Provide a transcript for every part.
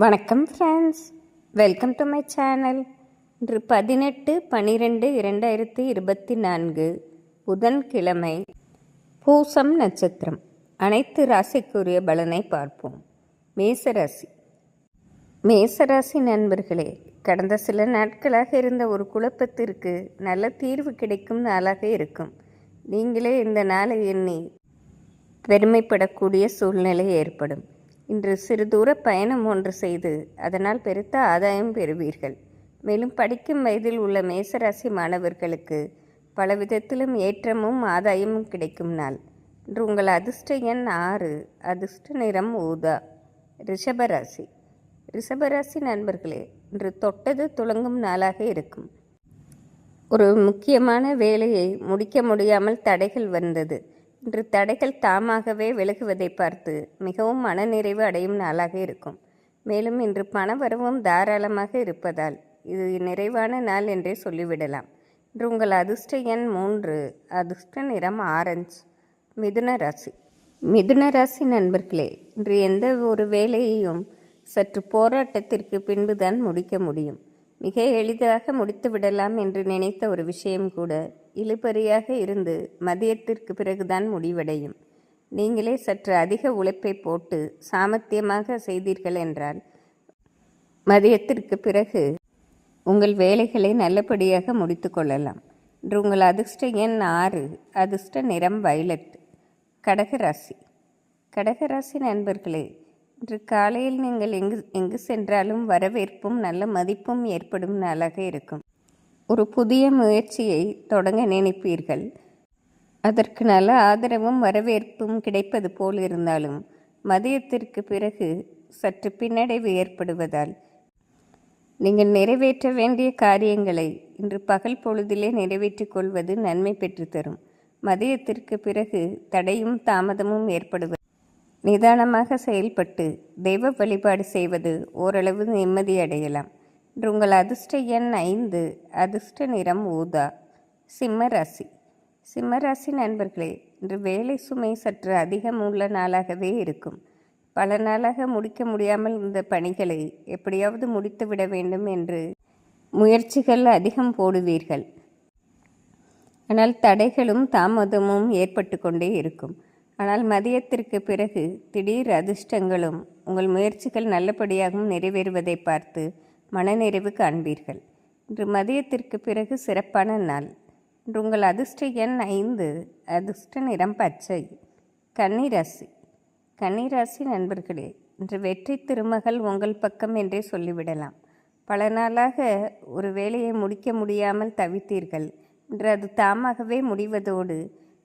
வணக்கம் friends welcome to my channel இன்று பதினெட்டு பன்னிரெண்டு இரண்டாயிரத்தி இருபத்தி நான்கு புதன்கிழமை பூசம் நட்சத்திரம். அனைத்து ராசிக்குரிய பலனை பார்ப்போம். மேசராசி. மேசராசி நண்பர்களே கடந்த சில நாட்களாக இருந்த ஒரு குழப்பத்திற்கு நல்ல தீர்வு கிடைக்கும் நாளாக இருக்கும். நீங்களே இந்த நாளை எண்ணி பெருமைப்படக்கூடிய சூழ்நிலை ஏற்படும். இன்று சிறு தூர பயணம் ஒன்று செய்து அதனால் பெருத்த ஆதாயம் பெறுவீர்கள். மேலும் படிக்கும் வயதில் உள்ள மேசராசி மாணவர்களுக்கு பல விதத்திலும் ஏற்றமும் ஆதாயமும் கிடைக்கும் நாள். இன்று உங்கள் அதிர்ஷ்ட எண் ஆறு அதிர்ஷ்ட நிறம் ஊதா ரிஷபராசி. ரிஷபராசி நண்பர்களே இன்று தொட்டது துளங்கும் நாளாக இருக்கும். ஒரு முக்கியமான வேலையை முடிக்க முடியாமல் தடைகள் வந்தது. இன்று தடைகள் தாமாகவே விலகுவதை பார்த்து மிகவும் மனநிறைவு அடையும் நாளாக இருக்கும். மேலும் இன்று பணவரவும் தாராளமாக இருப்பதால் இது நிறைவான நாள் என்றே சொல்லிவிடலாம். இன்று உங்கள் அதிர்ஷ்ட எண் மூன்று அதிர்ஷ்ட நிறம் ஆரஞ்சு மிதுன ராசி. மிதுன ராசி நண்பர்களே இன்று எந்த ஒரு வேலையையும் சற்று போராட்டத்திற்கு பின்புதான் முடிக்க முடியும். மிக எளிதாக முடித்து விடலாம் என்று நினைத்த ஒரு விஷயம் கூட இழுபறியாக இருந்து மதியத்திற்கு பிறகுதான் முடிவடையும். நீங்களே சற்று அதிக உழைப்பை போட்டு சாமர்த்தியமாக செய்தீர்கள் என்றால் மதியத்திற்கு பிறகு உங்கள் வேலைகளை நல்லபடியாக முடித்து கொள்ளலாம். இன்று உங்கள் அதிர்ஷ்ட எண் ஆறு அதிர்ஷ்ட நிறம் வயலட் கடகராசி கடகராசி நண்பர்களே இன்று காலையில் நீங்கள் எங்கு எங்கு சென்றாலும் வரவேற்பும் நல்ல மதிப்பும் ஏற்படும் நாளாக இருக்கும். ஒரு புதிய முயற்சியை தொடங்க நினைப்பீர்கள். அதற்கு நல்ல ஆதரவும் வரவேற்பும் கிடைப்பது போல் இருந்தாலும் மதியத்திற்கு பிறகு சற்று பின்னடைவு ஏற்படுவதால். நீங்கள் நிறைவேற்ற வேண்டிய காரியங்களை இன்று பகல் பொழுதிலே நிறைவேற்றிக் கொள்வது நன்மை பெற்றுத்தரும் மதியத்திற்கு பிறகு தடையும் தாமதமும் ஏற்படுவது நிதானமாக செயல்பட்டு தெய்வ வழிபாடு செய்வது ஓரளவு நிம்மதி அடையலாம். இன்று உங்கள் அதிர்ஷ்ட எண் ஐந்து அதிர்ஷ்ட நிறம் ஊதா சிம்ம ராசி. சிம்ம ராசி நண்பர்களே இன்று வேலை சுமை சற்று அதிகம் உள்ள நாளாகவே இருக்கும். பல நாளாக முடிக்க முடியாமல் இந்த பணிகளை எப்படியாவது முடித்து விட வேண்டும் என்று முயற்சிகள் அதிகம் போடுவீர்கள். ஆனால் தடைகளும் தாமதமும் ஏற்பட்டு கொண்டே இருக்கும். ஆனால் மதியத்திற்கு பிறகு திடீர் அதிர்ஷ்டங்களும் உங்கள் முயற்சிகள் நல்லபடியாகவும் நிறைவேறுவதை பார்த்து மனநிறைவு காண்பீர்கள். இன்று மதியத்திற்கு பிறகு சிறப்பான நாள். இன்று உங்கள் அதிர்ஷ்ட எண் ஐந்து அதிர்ஷ்ட நிறம் பச்சை. கன்னிராசி. கன்னிராசி நண்பர்களே இன்று வெற்றி திருமகள் உங்கள் பக்கம் என்றே சொல்லிவிடலாம். பல நாளாக ஒரு வேலையை முடிக்க முடியாமல் தவித்தீர்கள். இன்று அது தாமாகவே முடிவதோடு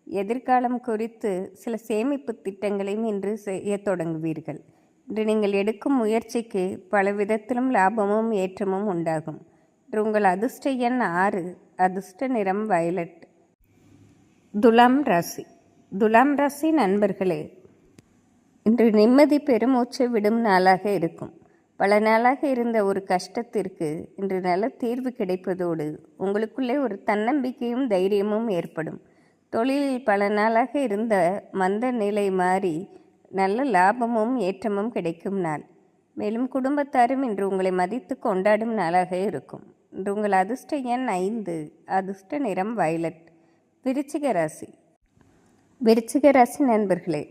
எதிர்காலம் குறித்து சில சேமிப்பு திட்டங்களையும் இன்று செய்ய தொடங்குவீர்கள். இன்று நீங்கள் எடுக்கும் முயற்சிக்கு பல விதத்திலும் லாபமும் ஏற்றமும் உண்டாகும். இன்று உங்கள் அதிர்ஷ்ட எண் ஆறு அதிர்ஷ்ட நிறம் வயலட். துலாம் ராசி. துலாம் ராசி நண்பர்களே இன்று நிம்மதி பெருமூச்சு விடும் நாளாக இருக்கும். பல நாளாக இருந்த ஒரு கஷ்டத்திற்கு இன்று நல்ல தீர்வு கிடைப்பதோடு உங்களுக்குள்ளே ஒரு தன்னம்பிக்கையும் தைரியமும் ஏற்படும். தொழிலில் பல நாளாக இருந்த மந்த நிலை மாறி நல்ல லாபமும் ஏற்றமும் கிடைக்கும் நாள். மேலும் குடும்பத்தாரும் இன்று உங்களை மதித்து கொண்டாடும் நாளாக இருக்கும். இன்று உங்கள் அதிர்ஷ்ட எண் ஐந்து அதிர்ஷ்ட நிறம் வயலட். விருச்சிக ராசி. விருச்சிக ராசி நண்பர்களே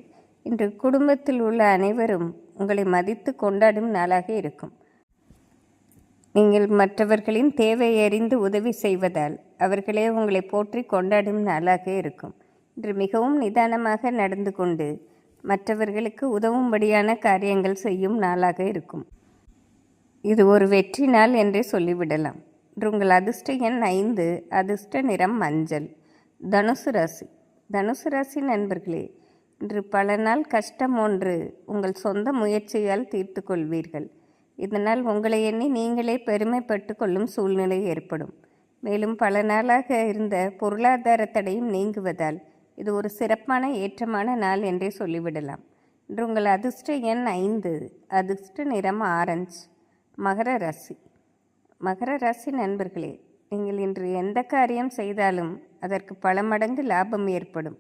இன்று குடும்பத்தில் உள்ள அனைவரும் உங்களை மதித்து கொண்டாடும் நாளாக இருக்கும். நீங்கள் மற்றவர்களின் தேவை அறிந்து உதவி செய்வதால் அவர்களே உங்களை போற்றி கொண்டாடும் நாளாக இருக்கும். இன்று மிகவும் நிதானமாக நடந்து கொண்டு மற்றவர்களுக்கு உதவும்படியான காரியங்கள் செய்யும் நாளாக இருக்கும். இது ஒரு வெற்றி நாள் என்றே சொல்லிவிடலாம். இன்று உங்கள் அதிர்ஷ்ட எண் ஐந்து அதிர்ஷ்ட நிறம் மஞ்சள். தனுசு ராசி. தனுசு ராசி நண்பர்களே இன்று பல நாள் கஷ்டம் ஒன்று உங்கள் சொந்த முயற்சியால் தீர்த்து கொள்வீர்கள். இதனால் உங்களை எண்ணி நீங்களே பெருமைப்பட்டு கொள்ளும் சூழ்நிலை ஏற்படும். மேலும் பல நாளாக இருந்த பொருளாதார தடையும் நீங்குவதால் இது ஒரு சிறப்பான ஏற்றமான நாள் என்றே சொல்லிவிடலாம். இன்று உங்கள் அதிர்ஷ்ட எண் ஐந்து அதிர்ஷ்ட நிறம் ஆரஞ்சு மகர ராசி. மகர ராசி நண்பர்களே நீங்கள் இன்று எந்த காரியம் செய்தாலும் அதற்கு பல மடங்கு லாபம் ஏற்படும்.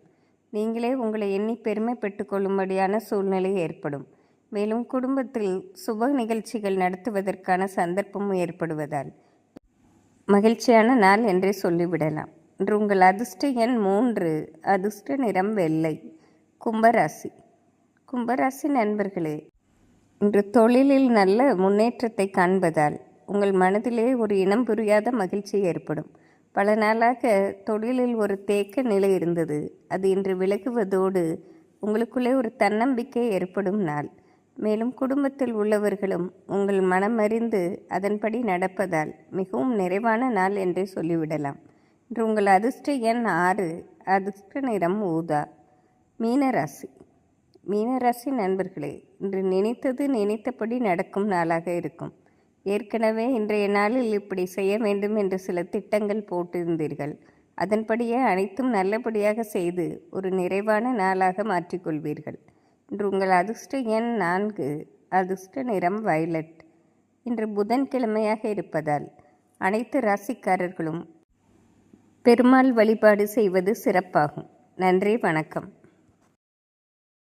நீங்களே உங்களை எண்ணி பெருமை பெற்றுக்கொள்ளும்படியான சூழ்நிலை ஏற்படும். மேலும் குடும்பத்தில் சுப நிகழ்ச்சிகள் நடத்துவதற்கான சந்தர்ப்பமும் ஏற்படுவதால். மகிழ்ச்சியான நாள் என்றே சொல்லிவிடலாம். இன்று உங்கள் அதிர்ஷ்ட எண் மூன்று அதிர்ஷ்ட நிறம் வெள்ளை கும்பராசி. கும்பராசி நண்பர்களே இன்று தொழிலில் நல்ல முன்னேற்றத்தை காண்பதால் உங்கள் மனதிலே ஒரு இனம் புரியாத மகிழ்ச்சி ஏற்படும். பல நாளாக தொழிலில் ஒரு தேக்க நிலை இருந்தது. அது இன்று விலகுவதோடு உங்களுக்குள்ளே ஒரு தன்னம்பிக்கை ஏற்படும் நாள். மேலும் குடும்பத்தில் உள்ளவர்களும் உங்கள் மனமறிந்து அதன்படி நடப்பதால் மிகவும் நிறைவான நாள் என்றே சொல்லிவிடலாம். இன்று உங்கள் அதிர்ஷ்ட எண் ஆறு அதிர்ஷ்ட நிறம் ஊதா. மீனராசி. மீனராசி நண்பர்களே இன்று நினைத்தது நினைத்தபடி நடக்கும் நாளாக இருக்கும். ஏற்கனவே இன்றைய நாளில் இப்படி செய்ய வேண்டும் என்று சில திட்டங்கள் போட்டிருந்தீர்கள். அதன்படியே அனைத்தும் நல்லபடியாக செய்து ஒரு நிறைவான நாளாக மாற்றிக்கொள்வீர்கள். இன்று உங்கள் அதிர்ஷ்ட எண் நான்கு. அதிர்ஷ்ட நிறம் வயலட். இன்று புதன்கிழமையாக இருப்பதால் அனைத்து ராசிக்காரர்களும் பெருமாள் வழிபாடு செய்வது சிறப்பாகும். நன்றி வணக்கம்.